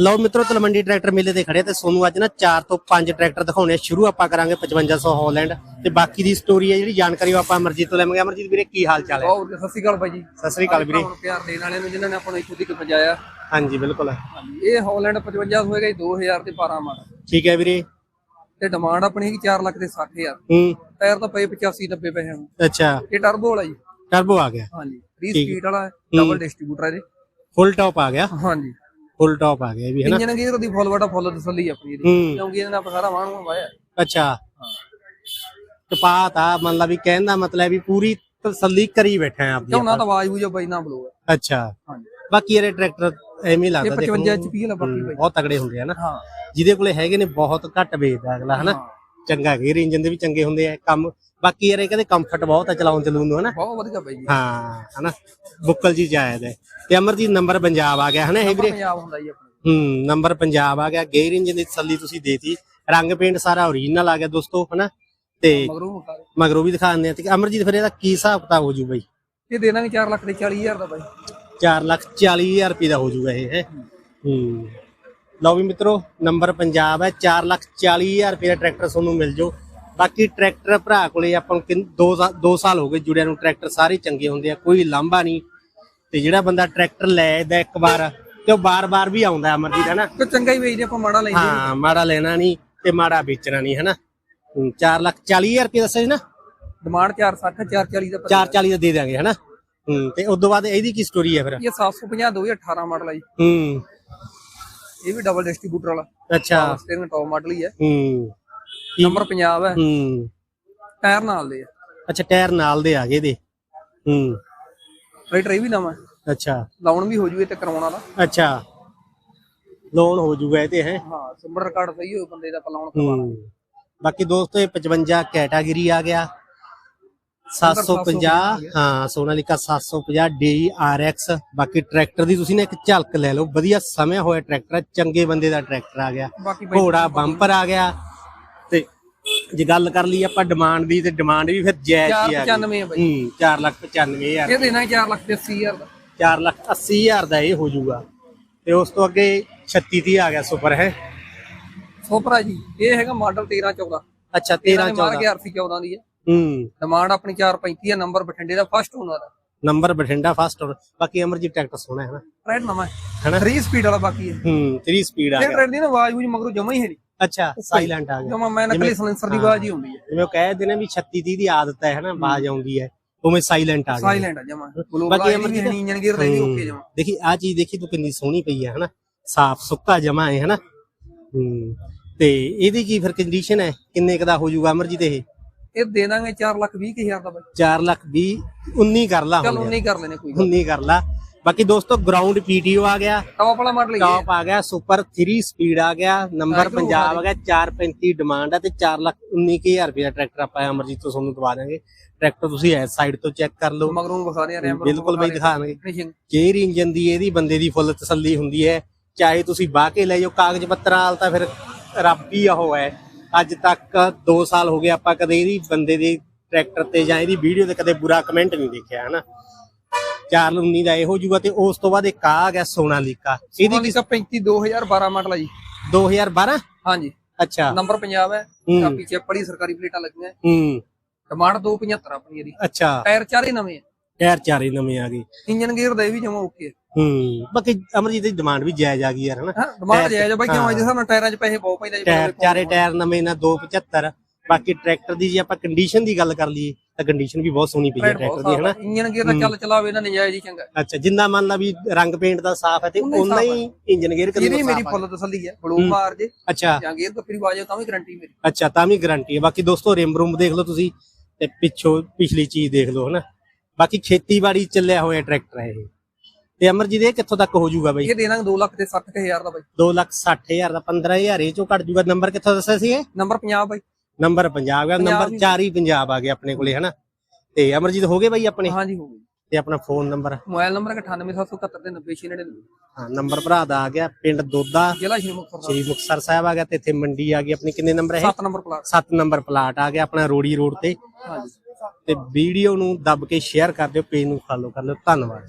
ਲਓ ਮਿੱਤਰੋ ਤਲਮੰਡੀ ਟਰੈਕਟਰ ਮੇਲੇ ਤੇ ਖੜੇ ਤੇ ਸੋਨੂੰ ਅੱਜ ਨਾ 4 ਤੋਂ 5 ਟਰੈਕਟਰ ਦਿਖਾਉਣੇ। ਸ਼ੁਰੂ ਆਪਾਂ ਕਰਾਂਗੇ 5500 ਹਾਲੈਂਡ। ਤੇ ਬਾਕੀ ਦੀ ਸਟੋਰੀ ਹੈ ਜਿਹੜੀ ਜਾਣਕਾਰੀ ਆਪਾਂ ਅਮਰਜੀਤ ਤੋਂ ਲੈਵਾਂਗੇ। ਅਮਰਜੀਤ ਵੀਰੇ ਕੀ ਹਾਲ ਚਾਲ ਹੈ? ਬਹੁਤ ਵਧੀਆ, ਸਤਿ ਸ਼੍ਰੀ ਅਕਾਲ ਬਾਈ ਜੀ। ਸਤਿ ਸ੍ਰੀ ਅਕਾਲ ਵੀਰੇ। ਭਰਾਵਾਂ ਨੂੰ ਪਿਆਰ ਦੇਣ ਵਾਲਿਆਂ ਨੂੰ ਜਿਨ੍ਹਾਂ ਨੇ ਆਪਾਂ ਨੂੰ ਇੱਥੋਂ ਤੱਕ ਪਹੁੰਚਾਇਆ। ਹਾਂਜੀ ਬਿਲਕੁਲ। ਇਹ ਹਾਲੈਂਡ 55 ਹੋਏਗਾ ਜੀ 2000 ਤੇ 12 ਮਾਡਲ। ਠੀਕ ਹੈ ਵੀਰੇ। ਤੇ ਡਿਮਾਂਡ ਆਪਣੀ ਹੈਗੀ 4 ਲੱਖ ਤੇ 60000 ਹੂੰ। ਟਾਇਰ ਤਾਂ ਪਏ 85 90 ਪੈਸੇ ਹਨ ਅੱਛਾ। ਇਹ ਟਰਬੋ ਵਾਲਾ ਜੀ। ਟਰਬੋ ਆ ਗਿਆ। ਹਾਂਜੀ। 30 ਸਪੀਡ ਵਾਲਾ ਡਬਲ ਡਿਸਟ੍ਰੀਬਿਊਟਰ ਹੈ ਜੀ। ਫੁੱਲ ਟਾਪ ਆ ਗਿਆ। ਹਾਂਜੀ। ਫੁੱਲ ਟਾਪ ਆ ਗਿਆ ਵੀ ਹੈ ਨਾ ਇੰਜਨ ਗੇਅਰ ਦੀ ਫੁੱਲ ਵਾਟਾ ਫੁੱਲ ਤਸੱਲੀ ਆਪਣੀ ਕਿਉਂਕਿ ਇਹਨਾਂ ਆਪਾਂ ਸਾਰਾ ਵਾਹਣ ਵਾਇਆ ਅੱਛਾ। ਕਪਾਤ ਆ ਮਤਲਬ ਵੀ ਕਹਿਣ ਦਾ ਮਤਲਬ ਵੀ ਪੂਰੀ ਤਸੱਲੀ ਕਰੀ ਬੈਠੇ ਆ ਆਪਦੀ ਝੋਨਾ ਤਾਂ ਆਵਾਜ਼ ਬੂਝਾ ਬਾਈ ਨਾ ਬਲੋਗਾ ਅੱਛਾ। ਬਾਕੀ ਇਹਦੇ ਟਰੈਕਟਰ ਐਵੇਂ ਲੱਗਦਾ 55 ਨੂੰ। ਐਚਪੀ ਵਾਲਾ ਬਾਕੀ ਬਹੁਤ ਤਗੜੇ ਹੁੰਦੇ ਆ ਨਾ। ਹਾਂ। ਜਿਹਦੇ ਕੋਲੇ ਹੈਗੇ ਨੇ ਬਹੁਤ ਘੱਟ ਵੇਚਦਾ ਅਗਲਾ ਹਨਾ। ਚੰਗਾ ਗੇਅਰ ਇੰਜਨ ਦੇ ਵੀ ਚੰਗੇ ਹੁੰਦੇ ਆ ਕੰਮ। ਬਾਕੀ ਯਾਰ ਇਹ ਕਹਿੰਦੇ ਕੰਫਰਟ ਬਹੁਤ ਆ ਚਲਾਉਣ ਚਲੂਣ ਨੂੰ ਹਨਾ? ਬਹੁਤ ਵਧੀਆ ਬਾਈ ਜੀ। ਹਾਂ ਹਨਾ? ਬੁੱਕਲ ਜੀ ਜਾਇਦ ਹੈ। ਤੇ ਅਮਰਜੀਤ ਨੰਬਰ ਪੰਜਾਬ ਆ ਗਿਆ ਹਨਾ ਇਹ ਵੀਰੇ? ਪੰਜਾਬ ਹੁੰਦਾ ਜੀ ਆਪਣੇ। ਹੂੰ ਨੰਬਰ ਪੰਜਾਬ ਆ ਗਿਆ। ਗੇਅਰ ਇੰਜਨ ਦੀ ਤਸੱਲੀ ਤੁਸੀਂ ਦੇਤੀ। ਰੰਗ ਪੇਂਟ ਸਾਰਾ ਓਰੀਜਨਲ ਆ ਗਿਆ ਦੋਸਤੋ ਹਨਾ? ਤੇ ਮਗਰੋਂ ਦੇ। ਮਗਰੋਂ ਵੀ ਦਿਖਾ ਦਿੰਦੇ ਆ। ਤੇ ਅਮਰਜੀਤ ਫਿਰ ਇਹਦਾ ਕੀ ਹਿਸਾਬ ਕਿਤਾਬ ਹੋ ਜੂ ਬਈ? ਇਹ ਦੇ ਦਾਂਗੇ 4 ਲੱਖ ਤੇ 40000 ਦਾ ਬਾਈ। 4 ਲੱਖ 40 ਹਜ਼ਾਰ ਰੁਪਏ ਦਾ ਹੋ ਜੂਗਾ ਇਹ ਹੈ। ਹੂੰ। ਲਓ ਵੀ ਮਿੱਤਰੋ ਨੰਬਰ ਪੰਜਾਬ ਹੈ 4 ਲੱਖ 40 ਹਜ਼ਾਰ ਰੁਪਏ ਦਾ ਟਰੈਕਟਰ ਤੁਹਾਨੂੰ ਮਿਲ ਜਾਓ ਬਾਕੀ ਟਰੈਕਟਰ ਭਰਾ ਕੋਲੇ ਆਪਾਂ ਨੂੰ 2 2 ਸਾਲ ਹੋ ਗਏ ਜੁੜਿਆਂ ਨੂੰ ਟਰੈਕਟਰ ਸਾਰੇ ਚੰਗੇ ਹੁੰਦੇ ਆ ਕੋਈ ਲਾਂਭਾ ਨਹੀਂ। ਤੇ ਜਿਹੜਾ ਬੰਦਾ ਟਰੈਕਟਰ ਲੈਦਾ ਇੱਕ ਵਾਰ ਤੇ ਉਹ ਬਾਰ-ਬਾਰ ਵੀ ਆਉਂਦਾ ਅਮਰਜੀਤ ਹੈ ਨਾ? ਤੇ ਚੰਗਾ ਹੀ ਵੇਚਦੇ ਆਪਾਂ ਮਾੜਾ ਲੈਂਦੇ ਹਾਂ ਮਾੜਾ ਲੈਣਾ ਨਹੀਂ ਤੇ ਮਾੜਾ ਵੇਚਣਾ ਨਹੀਂ ਹੈ ਨਾ? 4 ਲੱਖ 40 ਹਜ਼ਾਰ ਰੁਪਏ ਦੱਸਿਆ ਸੀ ਨਾ? ਡਿਮਾਂਡ 460 440 ਦਾ 440 ਦਾ ਦੇ ਦਾਂਗੇ ਹੈ ਨਾ? ਤੇ ਉਸ ਤੋਂ ਬਾਅਦ ਇਹਦੀ ਕੀ ਸਟੋਰੀ ਹੈ ਫਿਰ? ਇਹ 750 2018 ਮਾਡਲ ਹੈ ਜੀ। ਹੂੰ। ਇਹ ਵੀ ਡਬਲ ਡਿਸਟ੍ਰੀਬਿਊਟਰ ਵਾਲਾ। ਅੱਛਾ। ਸਟੀਅਰਿੰਗ ਟੌਪ ਮਾਡਲ ਹੀ ਹੈ। ਹੂੰ। ਨੰਬਰ ਪੰਜਾਬ ਹੈ। ਹੂੰ। ਟਾਇਰ ਨਾਲ ਦੇ ਆ। ਅੱਛਾ ਟਾਇਰ ਨਾਲ ਦੇ ਆ ਗਏ ਦੇ ਹੂੰ। ਰਾਈਟਰ ਇਹ ਵੀ ਨਵਾਂ ਹੈ। ਅੱਛਾ। ਲਾਉਣ ਵੀ ਹੋ ਜੂ ਇਹ ਤੇ ਕਰਵਾਉਣ ਵਾਲਾ। ਅੱਛਾ। ਲੋਨ ਹੋ ਜੂਗਾ ਇਹ ਤੇ ਹੈ। ਹਾਂ ਸਿੰਬਲ ਰਿਕਾਰਡ ਸਹੀ ਹੋਏ ਬੰਦੇ ਦਾ ਆਪਾਂ ਲਾਉਣ ਕਰਵਾਉਣਾ। ਹੂੰ ਬਾਕੀ ਦੋਸਤੋ ਇਹ 55 ਕੈਟਾਗਰੀ ਆ ਗਿਆ। 750 ਹਾਂ ਸੋਨਾਲੀਕਾ 750 DRX ਬਾਕੀ ਟਰੈਕਟਰ ਦੀ ਤੁਸੀਂ ਨੇ ਇੱਕ ਝਲਕ ਲੈ ਲਓ। ਵਧੀਆ ਸਮਿਆ ਹੋਇਆ ਟਰੈਕਟਰ ਹੈ ਚੰਗੇ ਬੰਦੇ ਦਾ ਟਰੈਕਟਰ ਆ ਗਿਆ। ਘੋੜਾ ਬੰਪਰ ਆ ਗਿਆ। ਤੇ ਜੇ ਗੱਲ ਕਰ ਲਈ ਆਪਾਂ ਡਿਮਾਂਡ ਦੀ ਤੇ ਡਿਮਾਂਡ ਵੀ ਫਿਰ ਜਾਇਜ਼ ਹੀ ਆ 495 ਹੈ ਬਾਈ। ਹੂੰ 495000 ਇਹ ਦੇਣਾ 4 ਲੱਖ ਤੇ 80000 ਦਾ। 4 ਲੱਖ 80 ਹਜ਼ਾਰ ਦਾ ਇਹ ਹੋ ਜਾਊਗਾ। ਤੇ ਉਸ ਤੋਂ ਅੱਗੇ 36 30 ਆ ਗਿਆ ਸੁਪਰ ਹੈ? ਸੋਪਰਾ ਜੀ। ਇਹ ਹੈਗਾ ਮਾਡਲ 13 14 ਅੱਛਾ 13 ਇਹਨਾਂ ਨੇ ਮਾਰ 14 ਕੇ ਆਰਸੀ 14 ਦੀ ਹੈ। ਹੂੰ। ਡਿਮਾਂਡ ਆਪਣੀ 435 ਹੈ ਨੰਬਰ ਬਠਿੰਡੇ ਦਾ ਫਸਟ ਓਨਰ ਹੈ ਨੰਬਰ ਬਠਿੰਡਾ ਫਸਟ ਔਰ ਬਾਕੀ ਅਮਰਜੀਤ ਟਰੈਕਟਰ ਸੋਹਣਾ ਹੈ ਨਾ। ਟ੍ਰੈਡ ਨਵਾਂ ਹੈ। ਹੈਨਾ? 3 ਸਪੀਡ ਵਾਲਾ ਬਾਕੀ ਹੈ। ਹੂੰ 3 ਸਪੀਡ ਆ ਇਹ ਗਿਆ। ਟ੍ਰੈਡ ਦੀ ਨਾ ਆਵਾਜ਼ ਵੀ ਮਗਰੋਂ ਜਮਾ ਹੀ ਹੈ ਨਹੀਂ। ਅੱਛਾ ਸਾਇਲੈਂਟ ਆ ਗਿਆ। ਜਮਾ ਮੈਂ ਨਕਲੀ ਸਲੈਂਸਰ ਦੀ ਆਵਾਜ਼ ਹੀ ਹੁੰਦੀ ਹੈ। ਜਿਵੇਂ ਉਹ ਕਹਿ ਨੇ ਵੀ 36 30 ਦੀ ਆਦਤ ਹੈ ਹਨਾ ਆਵਾਜ਼ ਆਉਂਦੀ ਹੈ ਉਵੇਂ ਸਾਇਲੈਂਟ ਆ ਗਿਆ। ਸਾਇਲੈਂਟ ਹੈ ਜਮਾ। ਬਾਕੀ ਅਮਰਜੀਤ- ਨਹੀਂ ਇੰਜਨ ਗੇਅਰ ਦੇ ਵੀ ਓਕੇ ਜਮਾ। ਦੇਖੀ ਆ ਚੀਜ਼ ਦੇਖੀ ਤੂੰ ਕਿੰਨੀ ਸੋਹਣੀ ਪਈ ਹੈ ਹਨਾ। ਸਾਫ਼ ਸੁੱਕਾ ਜਮਾ ਹੈ ਹਨਾ। ਹੂੰ ਤੇ ਇਹਦੀ ਕੀ ਫਿਰ ਕੰਡੀਸ਼ਨ ਹੈ? ਕਿੰਨੇ ਕ ਦਾ ਹੋ ਜਾਊਗਾ ਅਮਰਜੀਤ ਇਹ? ਇਹ ਦੇ ਦਾਂਗੇ 4 ਲੱਖ 20 ਹਜ਼ਾਰ ਦਾ ਬਾਈ। 4 ਲੱਖ 20 19 ਕਰ ਲਾ ਚਲ ਹੁਣ 19 ਕਰ ਲੈਨੇ ਕੋਈ 19 ਕਰ ਲਾ। ਬਾਕੀ ਦੋਸਤੋ ਗਰਾਊਂਡ ਪੀਟੀਓ ਆ ਗਿਆ। ਟੌਪ ਵਾਲਾ ਮਾਡਲ ਹੀ ਟਾਪ ਆ ਗਿਆ ਸੁਪਰ 3 ਸਪੀਡ ਆ ਗਿਆ। ਨੰਬਰ ਪੰਜਾਬ ਆ ਗਿਆ 435 ਡਿਮਾਂਡ ਆ ਤੇ 4 ਲੱਖ 19000 ਰੁਪਏ ਦਾ ਟਰੈਕਟਰ ਆਪਾਂ ਅਮਰਜੀਤ ਤੋਂ ਤੁਹਾਨੂੰ ਦਵਾ ਦਾਂਗੇ। ਟਰੈਕਟਰ ਤੁਸੀਂ ਐਸ ਸਾਈਡ ਤੋਂ ਚੈੱਕ ਕਰ ਲਓ। ਮਗਰੋਂ ਵਿਖਾ ਰਹੇ ਬਿਲਕੁਲ ਬਈ ਦਿਖਾਣਗੇ ਕੇਅਰ ਇੰਜਨ ਦੀ ਇਹਦੀ ਬੰਦੇ ਦੀ ਫੁੱਲ ਤਸੱਲੀ ਹੁੰਦੀ ਹੈ। ਚਾਹੇ ਤੁਸੀਂ ਬਾਹ ਕੇ ਲੈ ਜਾਓ ਕਾਗਜ਼ ਪੱਤਰਾਂ ਵਾਲ ਤਾਂ ਫਿਰ ਰੱਬ ਹੀ ਉਹ ਹੈ। ਅੱਜ ਤੱਕ 2 ਸਾਲ ਹੋ ਗਏ ਆਪਾਂ ਕਦੇ ਇਹਦੀ ਬੰਦੇ ਦੇ ਟਰੈਕਟਰ ਤੇ ਜਾਂ ਇਹਦੀ ਵੀਡੀਓ ਤੇ ਕਦੇ ਬੁਰਾ ਕਮੈਂਟ ਨਹੀਂ ਦੇਖਿਆ ਹਨਾ? 419 ਦਾ ਇਹੋ ਜੂਗਾ ਤੇ ਉਸ ਤੋਂ ਬਾਅਦ ਇੱਕ ਆ ਆ ਗਿਆ ਸੋਨਾਲੀਕਾ ਇਹਦੀ ਇਹਦੀ ਵੀ 35 2012 ਮਾਡਲ ਹੈ ਜੀ। 2012 ਹਾਂਜੀ। ਅੱਛਾ। ਨੰਬਰ ਪੰਜਾਬ ਹੈ। ਆ ਪਿੱਛੇ ਬੜੀ ਸਰਕਾਰੀ ਪਲੇਟਾਂ ਲੱਗੀਆਂ। ਹੈ। ਹੂੰ ਡਿਮਾਂਡ 275 ਆਪਣੀ ਇਹਦੀ। ਅੱਛਾ। ਟਾਇਰ ਚਾਰੇ ਨਵੇਂ ਆ। ਟਾਇਰ ਚਾਰੇ ਨਵੇਂ ਆ ਗਏ। ਇੰਜਨ ਗੇਅਰ ਦਾ ਇਹ ਵੀ ਜਮਾ ਓਕੇ ਹੈ ਹੂੰ। ਬਾਕੀ ਅਮਰਜੀਤ ਦੀ ਡਿਮਾਂਡ ਵੀ ਜਾਇਜ਼ ਆ ਗਈ ਯਾਰ ਹਨਾ? ਡਿਮਾਂਡ ਜਾਇਜ਼ ਆ। ਬਾਈ ਕਿਉਂ ਇਹਦੇ ਸਾਨੂੰ ਟਾਇਰਾਂ 'ਚ ਪੈਸੇ ਬਹੁਤ ਪੈਂਦੇ ਜੀ ਟਾਇਰ ਚਾਰੇ ਟਾਇਰ ਨਵੇਂ ਨਾ 275 ਬਾਕੀ ਟਰੈਕਟਰ ਦੀ ਜੇ ਆਪਾਂ ਕੰਡੀਸ਼ਨ ਦੀ ਗੱਲ ਕਰ ਲਈਏ ਤਾਂ ਕੰਡੀਸ਼ਨ ਵੀ ਬਹੁਤ ਸੋਹਣੀ ਪਈ ਹੈ ਟਰੈਕਟਰ ਦੀ ਹਨਾ? ਇੰਜਨ ਗੇਅਰ ਦਾ ਚੱਲ ਚਲਾਵੇ ਇਹਨਾਂ ਨਜਾਇਜ਼ ਹੀ ਚੰਗਾ। ਅੱਛਾ ਜਿੰਨਾ ਮੰਨ ਲਾ ਵੀ ਰੰਗ ਪੇਂਟ ਦਾ ਸਾਫ਼ ਹੈ ਤੇ ਉਨਾ ਹੀ ਇੰਜਨ ਗੇਅਰ ਕਦੇ ਇਹਦੀ ਮੇਰੀ ਫੁੱਲ ਤਸੱਲੀ ਹੈ। ਬਲੂ ਮਾਰ ਜੇ। ਅੱਛਾ। ਜਾਂ ਗੇਅਰ ਤੋਂ ਫਿਰ ਆਵਾਜ਼ ਤਾਂ ਵੀ ਗਾਰੰਟੀ ਮੇਰੀ। ਅੱਛਾ ਤਾਂ ਵੀ ਗਾਰੰਟੀ ਹੈ ਬਾਕੀ ਦੋਸਤੋ ਰਿਮ ਰੂਮ ਦੇਖ ਲਓ ਤੁਸੀਂ ਤੇ ਪਿੱਛੋਂ ਪਿਛਲੀ ਚੀਜ਼ ਦੇਖ ਲਓ ਹਨਾ? ਬਾਕੀ ਖੇਤੀਬਾੜੀ ਚੱਲਿਆ ਹੋਇਆ ਟਰੈਕਟਰ ਹੈ ਇਹ। ਤੇ ਅਮਰਜੀਤ ਇਹ ਕਿੱਥੋਂ ਤੱਕ ਹੋ ਜਾਊਗਾ ਬਾਈ? ਇਹ ਦੇ ਦਾਂਗੇ 2 ਲੱਖ ਤੇ 60 ਹਜ਼ਾਰ ਦਾ ਬਾਈ। 2 ਲੱਖ 60 ਹਜ਼ਾਰ ਦਾ 15000 ਇਹ ਚੋਂ ਘੱਟ ਜਾਊਗਾ। ਨੰਬਰ ਕਿੱਥੋਂ ਦੱਸਿਆ ਸੀ ਇਹ? ਨੰਬਰ 50 ਬਾਈ। ਨੰਬਰ ਪੰਜਾਬ ਆ ਨੰਬਰ ਹੀ। 4 ਹੀ ਪੰਜਾਬ ਆ ਗਿਆ ਆਪਣੇ ਕੋਲੇ ਹਨਾ? ਤੇ ਅਮਰਜੀਤ ਹੋ ਗਏ ਬਾਈ ਆਪਣੇ? ਹਾਂਜੀ ਹੋ ਗਈ ਤੇ ਆਪਣਾ ਫੋਨ ਨੰਬਰ? ਮੋਬਾਈਲ ਨੰਬਰ 98771 ਦੇ 90699 ਹਾਂ ਨੰਬਰ ਭਰਾ ਦਾ ਆ ਗਿਆ ਪਿੰਡ ਦੋਦਾ। ਜ਼ਿਲ੍ਹਾ ਸ਼੍ਰੀ ਮੁਕਤਸਰ ਸ੍ਰੀ ਮੁਕਤਸਰ ਸਾਹਿਬ ਆ ਗਿਆ ਤੇ ਇੱਥੇ ਮੰਡੀ ਆ ਗਈ। ਆਪਣੀ ਕਿੰਨੇ ਨੰਬਰ ਹੈ? 7 ਨੰਬਰ ਪਲਾਟ। 7 ਨੰਬਰ ਪਲਾਟ ਆ ਗਿਆ ਆਪਣਾ ਰੋੜੀ ਰੋਡ ਤੇ। ਹਾਂਜੀ ਤੇ ਵੀਡੀਓ ਨੂੰ ਦੱਬ ਕੇ ਸ਼ੇਅਰ ਕਰ ਦਿਓ ਪੇਜ ਨੂੰ ਫਾਲੋ ਕਰ ਲਿਓ ਧੰਨਵਾਦ।